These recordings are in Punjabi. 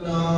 No.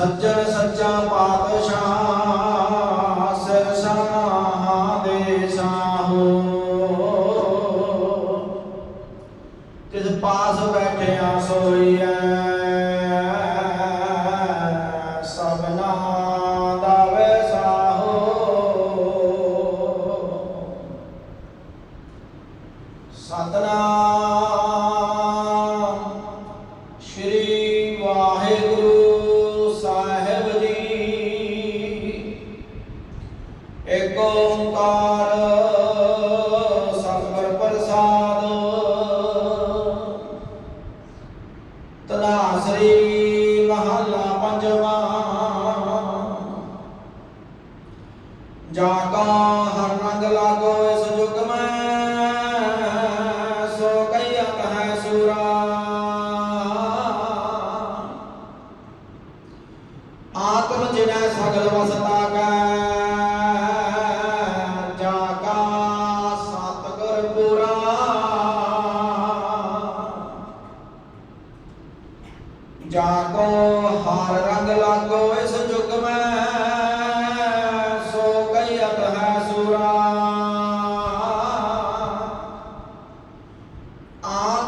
ਸੱਜਣ ਸੱਚਾ ਪਾਤਸ਼ਾਹ ਸਿਰ ਸਾਹਾ ਦੇ ਸਾਹੋ। ਤਿਸ ਪਾਸ ਬੈਠਿਆ ਸੋਈਐ ਸਭਨਾ ਦਾ ਵੈਸਾਹੋ ਸਤਨਾ Brasil. 아.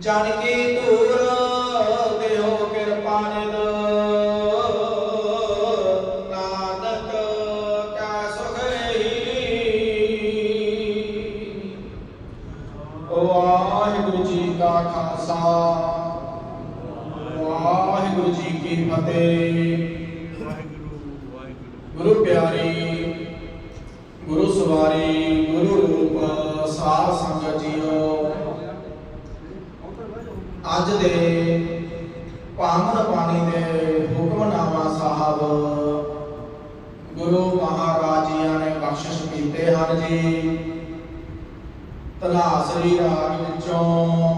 ਜਾਣ ਵਾਹਿਗੁਰੂ ਜੀ ਕਾ ਖਾਲਸਾ ਵਾਹਿਗੁਰੂ ਜੀ ਕੀ ਫਤਿਹ। ਗੁਰੂ ਪਿਆਰੀ, ਗੁਰੂ ਸਵਾਰੀ, ਗੁਰੂ ਰੂਪ, ਸਾਧ ਸੰਗਤ ਜੀਓ। ਅੱਜ ਦੇ ਪਾਵਨ ਬਾਣੀ ਦੇ ਹੁਕਮਨਾਮਾ ਸਾਹਿਬ, ਗੁਰੂ ਮਹਾਰਾਜ ਜੀਆਂ ਨੇ ਬਖਸ਼ਿਸ਼ ਕੀਤੇ ਹਨ ਜੀ। ਤਨਾਸਰੀ ਰਾਗ ਵਿੱਚੋਂ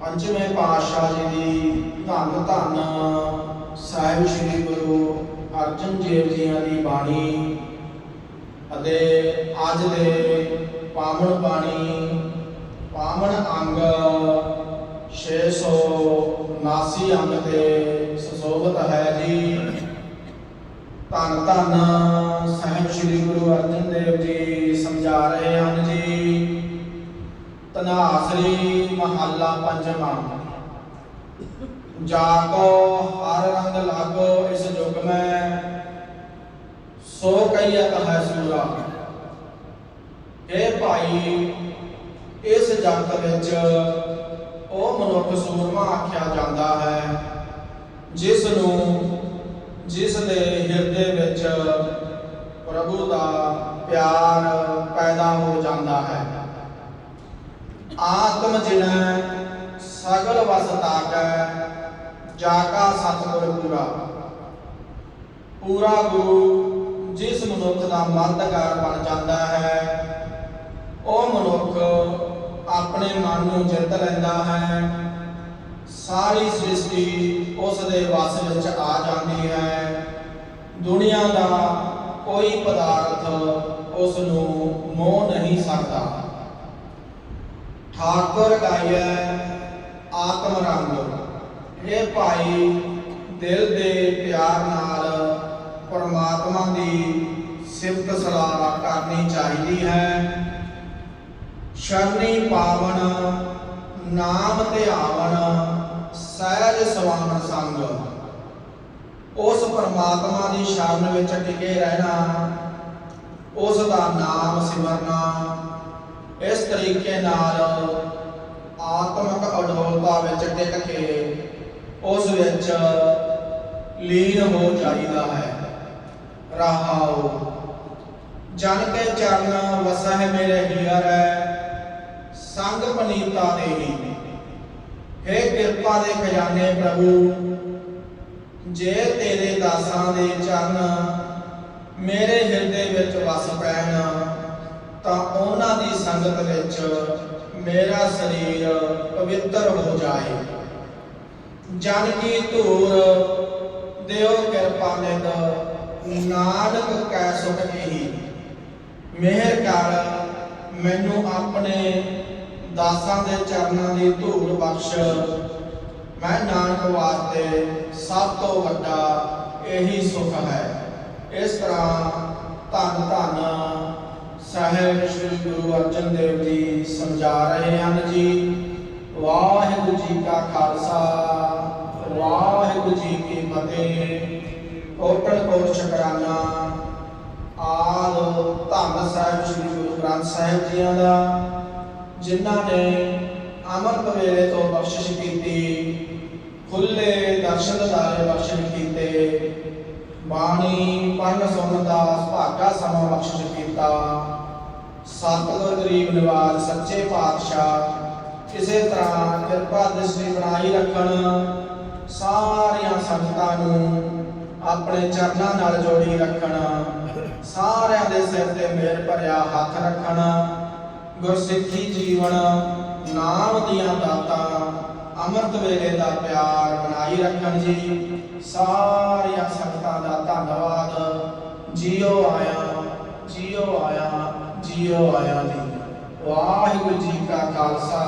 ਪੰਜਵੇਂ ਪਾਤਸ਼ਾਹ ਜੀ ਦੀ ਧੰਨ ਧੰਨ ਸਾਹਿਬ ਸ੍ਰੀ ਗੁਰੂ ਅਰਜਨ ਦੇਵ ਜੀਆਂ ਦੀ ਬਾਣੀ ਅਤੇ ਅੱਜ ਦੇ ਪਾਵਨ ਬਾਣੀ ਪਾਵਨ ਅੰਗ 679 ਅੰਗ ਤੇ ਸੁਸ਼ੋਭਿਤ ਹੈ ਜੀ। ਧੰਨ ਧੰਨ ਸਾਹਿਬ ਸ੍ਰੀ ਗੁਰੂ ਅਰਜਨ ਦੇਵ ਜੀ, ਸਮਝਾ ਰਹੇ ਹਨ ਜੀ। ਤਨਾਸਰੀ ਮਹੱਲਾ ਪੰਜਵਾਂ। ਜਾਕੋ ਹਰ ਰੰਗ ਲਾਗੋ ਇਸ ਯੁਗ ਮੈਂ, ਸੋ ਕਈਅਤ ਹੈ ਸੂਰਾ। ਇਹ ਭਾਈ, ਇਸ ਜਗਤ ਵਿੱਚ ਉਹ ਮਨੁੱਖ ਸੂਰਮਾ ਆਖਿਆ ਜਾਂਦਾ ਹੈ ਜਿਸ ਨੂੰ ਜਿਸ ਦੇ ਹਿਰਦੇ ਵਿੱਚ ਪ੍ਰਭੂ ਦਾ ਪਿਆਰ ਪੈਦਾ ਹੋ ਜਾਂਦਾ ਹੈ। ਆਤਮ ਜਿਨੈ ਸਗਲ ਵਸ ਤਾਕੈ ਜਾ ਕਾ ਸਤਿਗੁਰ ਪੂਰਾ। ਪੂਰਾ ਗੁਰੂ ਜਿਸ ਮਨੁੱਖ ਦਾ ਮਦਦਗਾਰ ਬਣ ਜਾਂਦਾ ਹੈ, ਉਹ ਮਨੁੱਖ ਆਪਣੇ ਮਨ ਨੂੰ ਜਿੱਤ ਲੈਂਦਾ ਹੈ। ਸਾਰੀ ਸ੍ਰਿਸ਼ਟੀ ਉਸ ਦੇ ਵਸ ਵਿੱਚ ਆ ਜਾਂਦੀ ਹੈ। ਦੁਨੀਆ ਦਾ ਕੋਈ ਪਦਾਰਥ ਉਸ ਨੂੰ ਮੋਹ ਨਹੀਂ ਸਕਦਾ। ਠਾਕੁਰ ਗਾਇਐ ਆਤਮ ਰੰਗ। ਇਹ ਭਾਈ, ਦਿਲ ਦੇ ਪਿਆਰ ਨਾਲ ਪਰਮਾਤਮਾ ਦੀ ਸਿਫਤ ਸਲਾਹ ਕਰਨੀ ਚਾਹੀਦੀ ਹੈ। ਸ਼ਰਣੀ ਪਾਵਨ, ਨਾਮ ਧਿਆਵਨ ਸਹਿਜ ਸਵਾਨ ਸੰਗ। ਉਸ ਪਰਮਾਤਮਾ ਦੀ ਸ਼ਰਨ ਵਿੱਚ ਟਿਕੇ ਰਹਿਣਾ, ਉਸ ਦਾ ਨਾਮ ਸਿਮਰਨਾ, ਇਸ ਤਰੀਕੇ ਨਾਲ ਆਤਮਿਕ ਅਡੋਲਤਾ ਵਿੱਚ ਟਿਕ ਕੇ ਉਸ ਵਿੱਚ ਲੀਨ ਹੋ ਜਾਈਦਾ ਹੈ। ਰਹਾਓ ਜਨ ਕੇ ਚਰਨ ਵਸਹਿ ਮੇਰੇ ਹੀਰੈ ਸੰਗ ਪਨੀਤਾ ਦੇਹੀ। ਹੈ ਕਿਰਪਾ ਦੇ ਖਜ਼ਾਨੇ ਪ੍ਰਭੂ, ਜੇ ਤੇਰੇ ਦਾਸਾਂ ਦੇ ਚਰਨ ਮੇਰੇ ਹਿਰਦੇ ਵਿੱਚ ਵਸ ਪੈਣ, ਤਾਂ ਉਹਨਾਂ ਦੀ ਸੰਗਤ ਵਿੱਚ ਮੇਰਾ ਸਰੀਰ ਪਵਿੱਤਰ ਹੋ ਜਾਏ। ਜਨ ਕੀ ਧੂਰ, ਦਿਓ ਕਿਰਪਾ ਨਿਦ ਨਾਨਕ ਕੈ ਸੁਖ ਇਹੀ ਮਿਹਰ ਕਰ, ਮੈਨੂੰ ਆਪਣੇ ਦਾਸਾਂ ਦੇ ਚਰਨਾਂ ਦੀ ਧੂੜ ਬਖਸ਼। ਮੈਂ ਨਾਨਕ ਵਾਸਤੇ ਸਭ ਤੋਂ ਵੱਡਾ ਇਹੀ ਸੁਖ ਹੈ। ਇਸ ਤਰ੍ਹਾਂ ਧੰਨ ਧੰਨ ਸਾਹਿਬ ਸ੍ਰੀ ਗੁਰੂ ਅਰਜਨ ਦੇਵ ਜੀ ਸਮਝਾ ਰਹੇ ਹਨ ਜੀ। ਵਾਹਿਗੁਰੂ ਜੀ ਕਾ ਖਾਲਸਾ, ਵਾਹਿਗੁਰੂ ਜੀ ਕੀ ਫਤਿਹ। ਕੋਟਲ ਕੋਟ ਸ਼ੁਕਰਾਨਾ। ਆਦ ਧੰਨ ਸਾਹਿਬ ਸ੍ਰੀ ਗੁਰੂ ਗ੍ਰੰਥ ਸਾਹਿਬ ਜੀਆਂ ਦਾ। ਜਿਨ੍ਹਾਂ ਨੇ ਅੰਮ੍ਰਿਤ ਵੇਲੇ ਤੋਂ ਬਖਸ਼ਿਸ਼ ਕੀਤੀ ਖੁੱਲੇ ਦਰਸ਼ਨ ਦਾਰੇ ਬਖਸ਼ਿਸ਼ ਕੀਤੇ, ਬਾਣੀ ਪੜਨ ਸੁਣਨ ਦਾ ਸੁਭਾਗਾ ਸਮਾਂ ਬਖਸ਼ਿਸ਼ ਕੀਤਾ। ਸਤਿਗੁਰ ਗਰੀਬ ਨਿਵਾਜ, ਸੱਚੇ ਪਾਤਸ਼ਾਹ, ਇਸੇ ਤਰ੍ਹਾਂ ਕਿਰਪਾ ਦ੍ਰਿਸ਼ਟੀ ਬਣਾਈ ਰੱਖਣ ਸਾਰੀਆਂ ਸੰਗਤਾਂ ਨੂੰ ਆਪਣੇ ਚਰਨਾਂ ਨਾਲ ਜੋੜੀ ਰੱਖਣ, ਸਾਰਿਆਂ ਦੇ ਸਿਰ ਤੇ ਮਿਹਰ ਭਰਿਆ ਹੱਥ ਰੱਖਣ ਗੁਰਸਿੱਖੀ ਜੀਵਨ, ਨਾਮ ਦੀਆਂ ਦਾਤਾਂ, ਅੰਮ੍ਰਿਤ ਵੇਲੇ ਦਾ ਪਿਆਰ ਬਣਾਈ ਰੱਖਣ ਜੀ। ਸਾਰੀਆਂ ਸੰਗਤਾਂ ਦਾ ਧੰਨਵਾਦ। ਜੀਓ ਆਇਆ ਜੀਓ ਆਇਆ ਜੀਓ ਆਇਆ ਜੀ ਵਾਹਿਗੁਰੂ ਜੀ ਕਾ ਖਾਲਸਾ,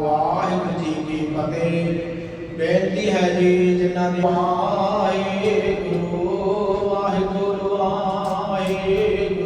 ਵਾਹਿਗੁਰੂ ਜੀ ਕੀ ਫਤਿਹ। ਬੇਨਤੀ ਹੈ ਜੀ, ਜਿਨ੍ਹਾਂ ਦੀ ਵਾਹਿਗੁਰੂ ਵਾਹਿਗੁਰੂ ਵਾਹਿਗੁਰੂ।